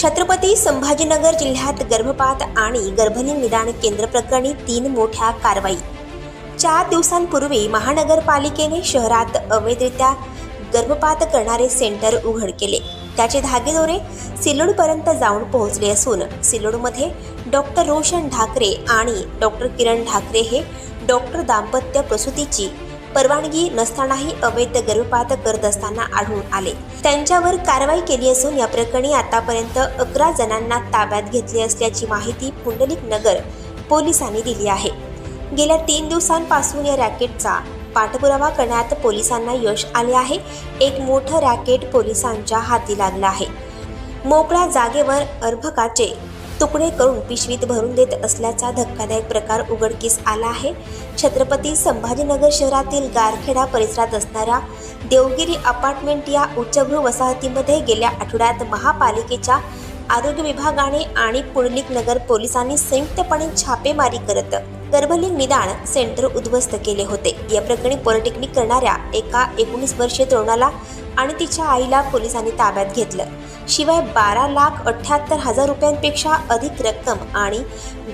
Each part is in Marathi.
छत्रपती संभाजीनगर जिल्ह्यात गर्भपात आणि गर्भलीन निदान केंद्र प्रकरणी तीन मोठ्या कारवाई. चार दिवसांपूर्वी महानगरपालिकेने शहरात अवैधरित्या गर्भपात करणारे सेंटर उघड केले. त्याचे धागेदोरे सिल्लोडपर्यंत जाऊन पोहोचले असून सिल्लोडमध्ये डॉक्टर रोशन ढाकरे आणि डॉक्टर किरण ढाकरे हे डॉक्टर दाम्पत्य प्रसूतीची परवानगी नसतानाही अवैध गर्भपात करत असताना आढळून आले. त्यांच्यावर कारवाई केली असून या प्रकरणी आतापर्यंत अकरा जणांना ताब्यात घेतले असल्याची माहिती पुंडलिक नगर पोलिसांनी दिली आहे. गेल्या तीन दिवसांपासून या रॅकेटचा पाठपुरावा करण्यात पोलिसांना यश आले आहे. एक मोठं रॅकेट पोलिसांच्या हाती लागलं आहे. मोकळ्या जागेवर अर्भकाचे तुकडे करून पिशवीत भरून देत असल्याचा धक्कादायक प्रकार उघडकीस आला आहे. छत्रपती संभाजीनगर शहरातील गारखेडा परिसरात असणाऱ्या देवगिरी अपार्टमेंट या उच्चभ्रू वसाहतीमध्ये गेल्या आठवड्यात महापालिकेच्या आरोग्य विभागाने आणि पुंडलिक नगर पोलिसांनी संयुक्तपणे छापेमारी करत गर्भलिंग निदान सेंटर उद्ध्वस्त केले होते. या प्रकरणी पॉलिटेक्निक करणाऱ्या एका एकोणीस वर्षीय तरुणाला आणि तिच्या आईला पोलिसांनी ताब्यात घेतलं. शिवाय बारा लाख अठ्ठ्याहत्तर हजार रुपयांपेक्षा अधिक रक्कम आणि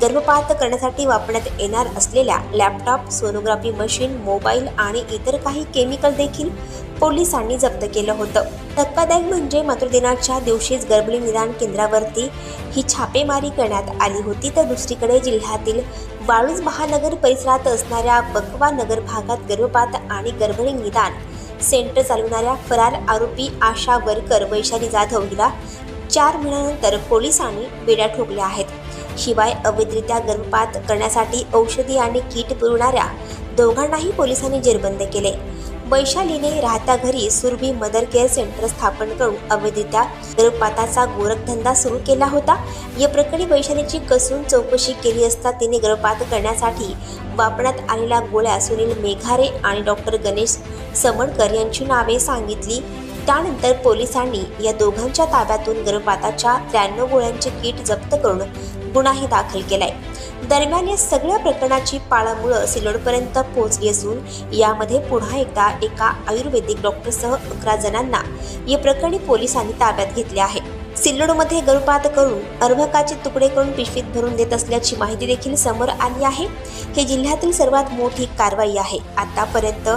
गर्भपात करण्यासाठी वापरण्यात येणार असलेल्या लॅपटॉप सोनोग्राफी मशीन मोबाईल आणि इतर काही केमिकल देखील पोलिसांनी जप्त केलं होतं. धक्कादायक म्हणजे मातृदिनाच्या दिवशीच गर्भली निदान केंद्रावरती ही छापेमारी करण्यात आली होती. तर दुसरीकडे जिल्ह्यातील वाळूज महानगर परिसरात असणाऱ्या बकवा नगर भागात गर्भपात आणि गर्भणी निदान सेंटर चालवणाऱ्या फरार आरोपी आशा वरकर वैशाली जाधव हिला चार महिन्यानंतर पोलिसांनी बेड्या ठोकल्या आहेत. शिवाय अवैधरित्या गर्भपात करण्यासाठी औषधी आणि किट पुरवणाऱ्या दोघांनाही पोलिसांनी जेरबंद केले. वैशालीने राहत्या घरी सुरभी मदर केअर सेंटर स्थापन करून अवैधरित्या गर्भपाताचा गोरखधंदा सुरू केला होता. या प्रकरणी वैशालीची कसून चौकशी केली असता तिने गर्भपात करण्यासाठी वापरण्यात आलेल्या गोळ्या सुनील मेघारे आणि डॉक्टर गणेश समणकर यांची नावे सांगितली. त्यानंतर पोलिसांनी या दोघांच्या ताब्यातून गर्भपाताच्या त्र्याण्णव गोळ्यांचे किट जप्त करून गुन्हाही दाखल केलाय. दरम्यान या सगळ्या प्रकरणाची पाळामुळं सिल्लोडपर्यंत पोहोचली असून यामध्ये पुन्हा एकदा एका आयुर्वेदिक डॉक्टरसह अकरा जणांना या प्रकरणी पोलिसांनी ताब्यात घेतले आहे. सिल्लोडमध्ये गर्भपात करून अर्भकाचे तुकडे करून पिशवीत भरून देत असल्याची माहिती देखील समोर आली आहे. हे जिल्ह्यातील सर्वात मोठी कारवाई आहे. आतापर्यंत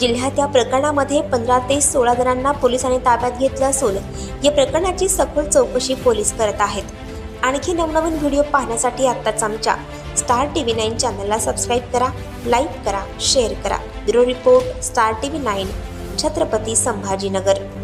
जिल्ह्यात या प्रकरणामध्ये पंधरा ते सोळा जणांना पोलिसांनी ताब्यात घेतलं असून या प्रकरणाची सखोल चौकशी पोलीस करत आहेत. आणखी नवनवीन व्हिडिओ पाहण्यासाठी आत्ताच आमच्या स्टार टी व्ही नाईन चॅनलला सबस्क्राईब करा लाईक करा शेअर करा. Bureau report Star T V nine Chhatrapati Sambhajinagar.